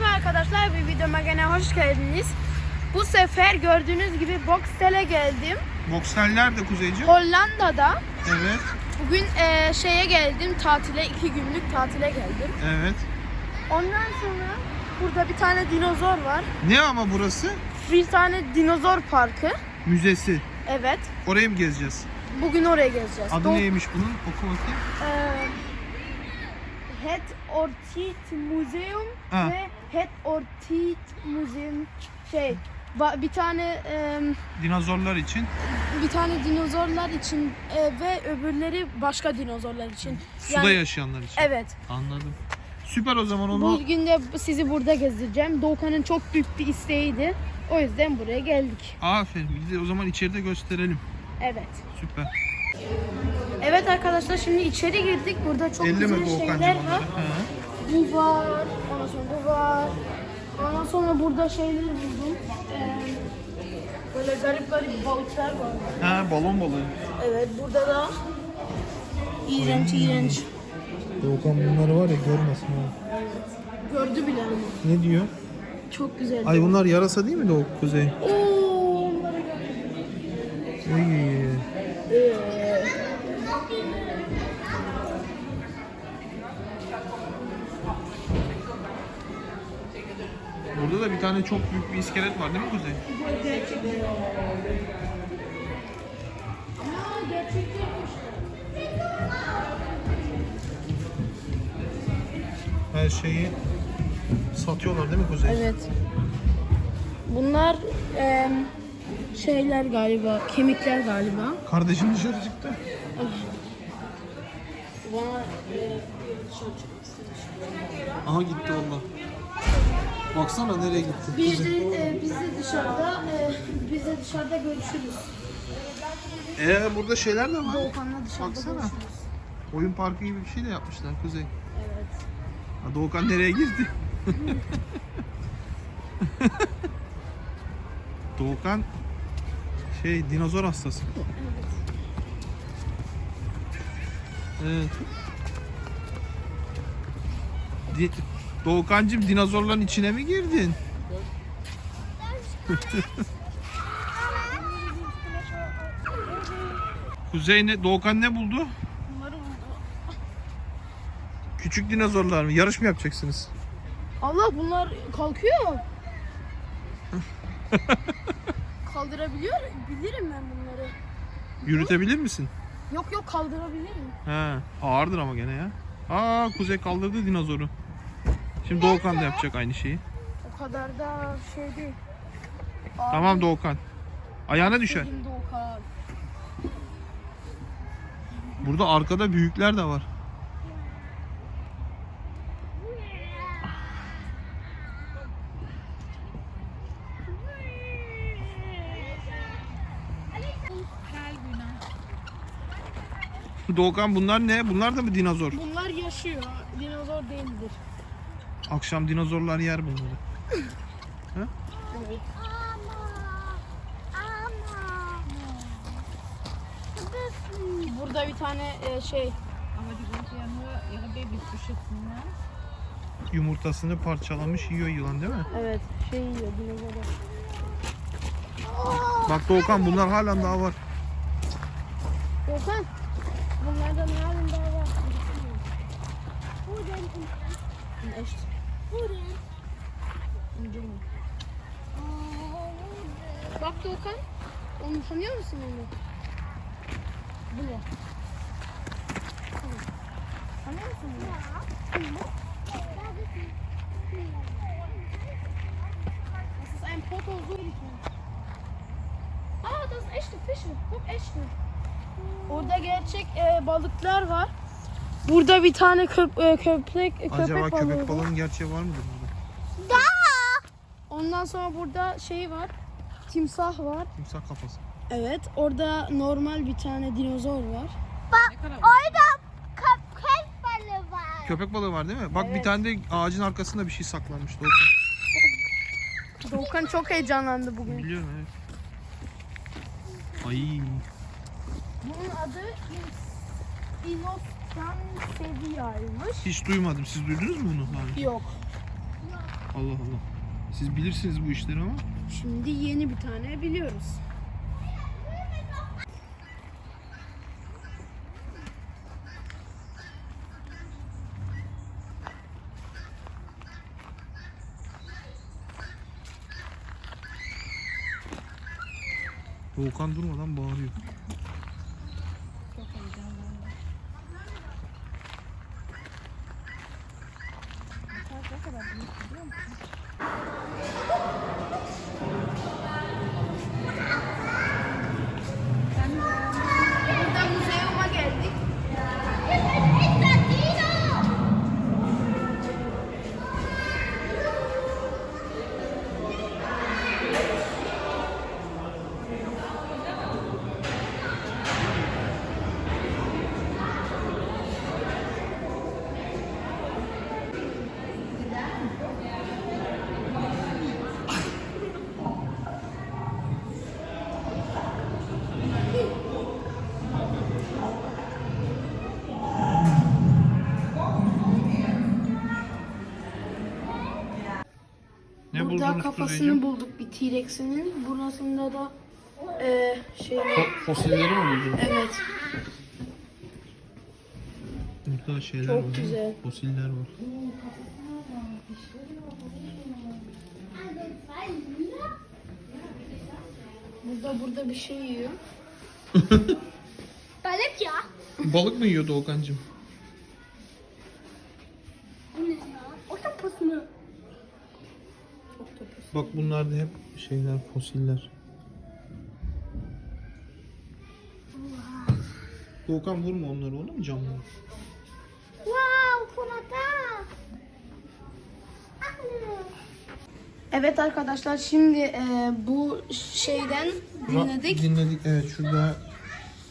Merhaba arkadaşlar, bir videoma gene hoş geldiniz. Bu sefer gördüğünüz gibi Boxtel'e geldim. Boksel nerede Kuzeyci? Hollanda'da. Evet, Bugün eee, şeye geldim, tatile, iki günlük tatile geldim. evet. Ondan sonra burada bir tane dinozor var. Ne ama burası? Bir tane dinozor parkı. Müzesi. Evet. Oraya mı gezeceğiz? Bugün oraya gezeceğiz. Adı Doğu- neymiş bunun? Oku bakayım. Eee, Het Ortiz Museum Ha. ve Het Ortiz Museum şey ba- bir tane eee, Dinozorlar için. bir tane dinozorlar için e, ve öbürleri başka dinozorlar için. Suda Yani- yaşayanlar için. Evet. Anladım. Süper o zaman onu. Bugün de sizi burada gezdireceğim. Doğukan'ın çok büyük bir isteğiydi. O yüzden buraya geldik. Aferin. Biz de o zaman içeride gösterelim. Evet. Süper. Evet arkadaşlar şimdi içeri girdik. Burada çok güzel şeyler var. Ha. Bu var. Ondan sonra bu var. Ondan sonra burada şeyler buldum. Ee, böyle garip garip balıklar var. ha, balon balığı. Evet burada da iğrenç iğrenç. Doğukan bunları var ya görmesin ha. Gördü bile ama. Ne diyor? Çok güzel. Ay bunlar yarasa değil mi Doğuk Kuzey? Oo, onları gördüm. Uy. Ee, Burada da bir tane çok büyük bir iskelet var değil mi Kuzey? Her şeyi satıyorlar değil mi Kuzey? Evet. Bunlar em, şeyler galiba, kemikler galiba. Kardeşin dışarı çıktı. Bana e, dışarı çıkmak istedi. Aha gitti valla. Baksana nereye gitti. Biz de, e, biz de dışarıda, e, biz de dışarıda görüşürüz. Ee burada şeyler de var. Doğukan'la dışarıda Baksana. görüşürüz. Oyun parkı gibi bir şey de yapmışlar Kuzey. Evet. Ha, Doğukan nereye girdi? Doğukan şey dinozor hastası. Evet. Di Doğukancığım dinozorların içine mi girdin? Kuzey ne? Doğukan ne buldu? Bunları buldu. Küçük dinozorlar mı? Yarış mı yapacaksınız? Allah bunlar kalkıyor. Kaldırabiliyor, bilirim ben bunları. Yürütebilir misin? Yok yok kaldırabilirim. He, ağırdır ama gene ya. Aa, Kuzey kaldırdı dinozoru. Şimdi Doğukan da yapacak aynı şeyi. O kadar da şey değil. Tamam Doğukan. Ayağına düşer. Benim Doğukan. Burada arkada büyükler de var. Doğukan bunlar ne? Bunlar da mı dinozor? Bunlar yaşıyor. Dinozor değildir. Akşam dinozorlar yer bunları. Evet. Burada bir tane e, şey? Yumurtasını parçalamış yiyor yılan değil mi? evet şey yiyor dinozor. Bak Doğukan bunlar halen daha var. Doğukan bunlardan halen daha var. Im Dschungel. Bak Doğukan. Onu tanıyor musun onu? Bu ne? Tanıyor musun? Das ist ein Protozoikum. Aa, das ist echte Fische. Guck, echte. Orada gerçek e, balıklar var. Burada bir tane köp, e, köpek, köpek Acaba balığı köpek var. balığının gerçeği var mıdır burada? Ondan sonra burada şey var. Timsah var. Timsah kafası. Evet. Orada normal bir tane dinozor var. Kadar Orada köpek balığı var. Köpek balığı var değil mi? Bak bir Evet. tane de ağacın arkasında bir şey saklanmış Doğukan. Doğukan çok heyecanlandı bugün. Biliyorum evet. Ay. Bunun adı Inostran Sevilla'ymış. Hiç duymadım. Siz duydunuz mu bunu? Önce? Yok. Allah Allah. Siz bilirsiniz bu işleri ama. Şimdi yeni bir tane biliyoruz. Volkan durmadan bağırıyor. Çok heyecanlı. Saat ne kadar büyük biliyor musun? Kafasını bulduk bir T-Rex'inin. Burasında da e, şey Fo- fosilleri mi buldunuz? Evet. Burada şeyler Çok var. güzel. Fosiller var. Burada burada bir şey yiyor. Balık ya. Balık mı yiyordu Okan'cığım? Bu ne ya? Oktopus mu? Bak bunlar da hep şeyler, fosiller. Volkan vurma onları, onu mu camları? Wow, kumata. Evet arkadaşlar şimdi e, bu şeyden dinledik. Dinledik, evet. Şurada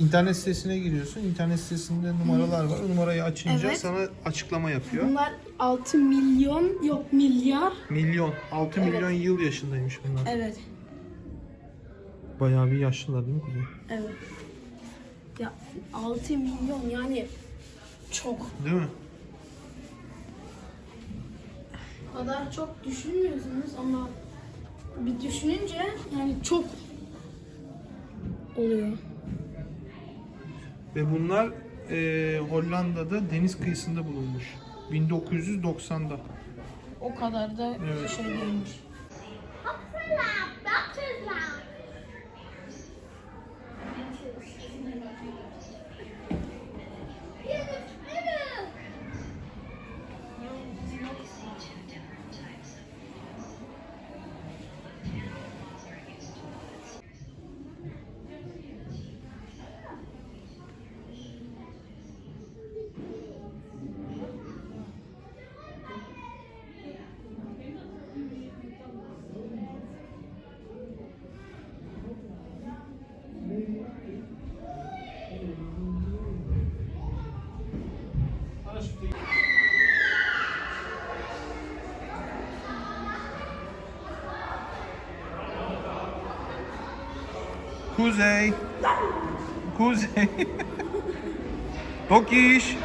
internet sitesine giriyorsun. İnternet sitesinde numaralar var. O numarayı açınca Evet. sana açıklama yapıyor. Bunlar 6 milyon yok milyar. Milyon, 6 Evet. milyon yıl yaşındaymış bunlar. Evet. Bayağı bir yaşlılar değil mi Kuzey? Evet. Ya 6 milyon yani çok. Değil mi? O kadar çok düşünmüyorsunuz ama bir düşününce yani çok oluyor. Ve bunlar eee, Hollanda'da deniz kıyısında bulunmuş. 1990'da. O kadar da Evet. şey değilmiş. Hopsala, Kuzey. Kuzey. Tokiş.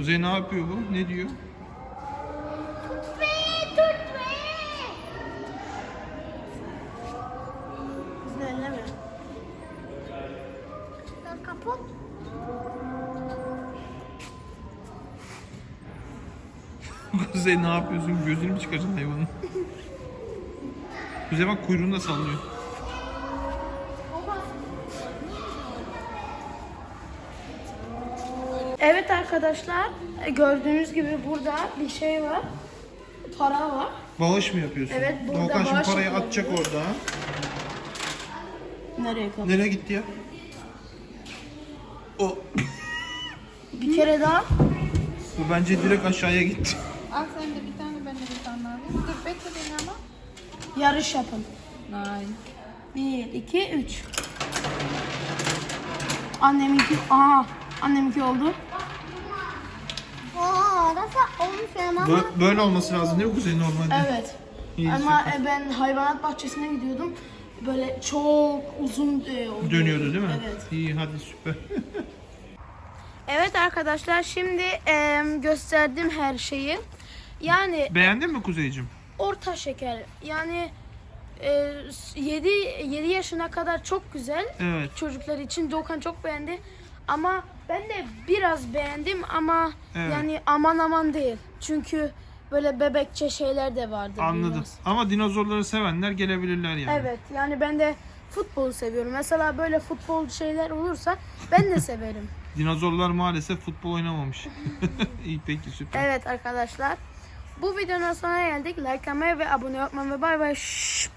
Kuzey ne yapıyor bu? Ne diyor? Tut be, tut be. Bizi elleme. Lan kaput. Kuzey ne yapıyorsun? Gözünü mü çıkaracaksın hayvanın? Kuzey bak kuyruğunu da sallıyor. Evet arkadaşlar e, gördüğünüz gibi burada bir şey var. Para var. Bağış mı yapıyorsun? Evet, burada Doğukan şimdi bağış parayı yapıyorum. atacak orada. Nereye kadar? Nereye gitti ya? O. Bir kere daha. Bu bence direkt aşağıya gitti. Al sen de bir tane ben de bir tane alayım. Dur bekle beni ama. Yarış yapın. Nein. 1, 2, 3. Anneminki, aha anneminki oldu. Oh, das war unfair, Mama. Bö- böyle olması lazım değil mi Kuzey normalde? Evet. İyi, Ama e, ben hayvanat bahçesine gidiyordum. Böyle çok uzun e, oluyordu. Dönüyordu değil mi? Evet. İyi hadi süper. Evet arkadaşlar şimdi e, gösterdim her şeyi. Yani Beğendin mi Kuzeycim? orta şeker. Yani e, 7 7 yaşına kadar çok güzel. Evet. Çocuklar için Doğukan çok beğendi. Ama ben de biraz beğendim ama Evet. yani aman aman değil. Çünkü böyle bebekçe şeyler de vardı. Anladım. biraz. Ama dinozorları sevenler gelebilirler yani. Evet yani ben de futbolu seviyorum. Mesela böyle futbol şeyler olursa ben de severim. Dinozorlar maalesef futbol oynamamış. İyi peki süper. evet arkadaşlar. Bu videonun sonuna geldik. Like atmayı ve abone olmayı ve bay bay. Şşş.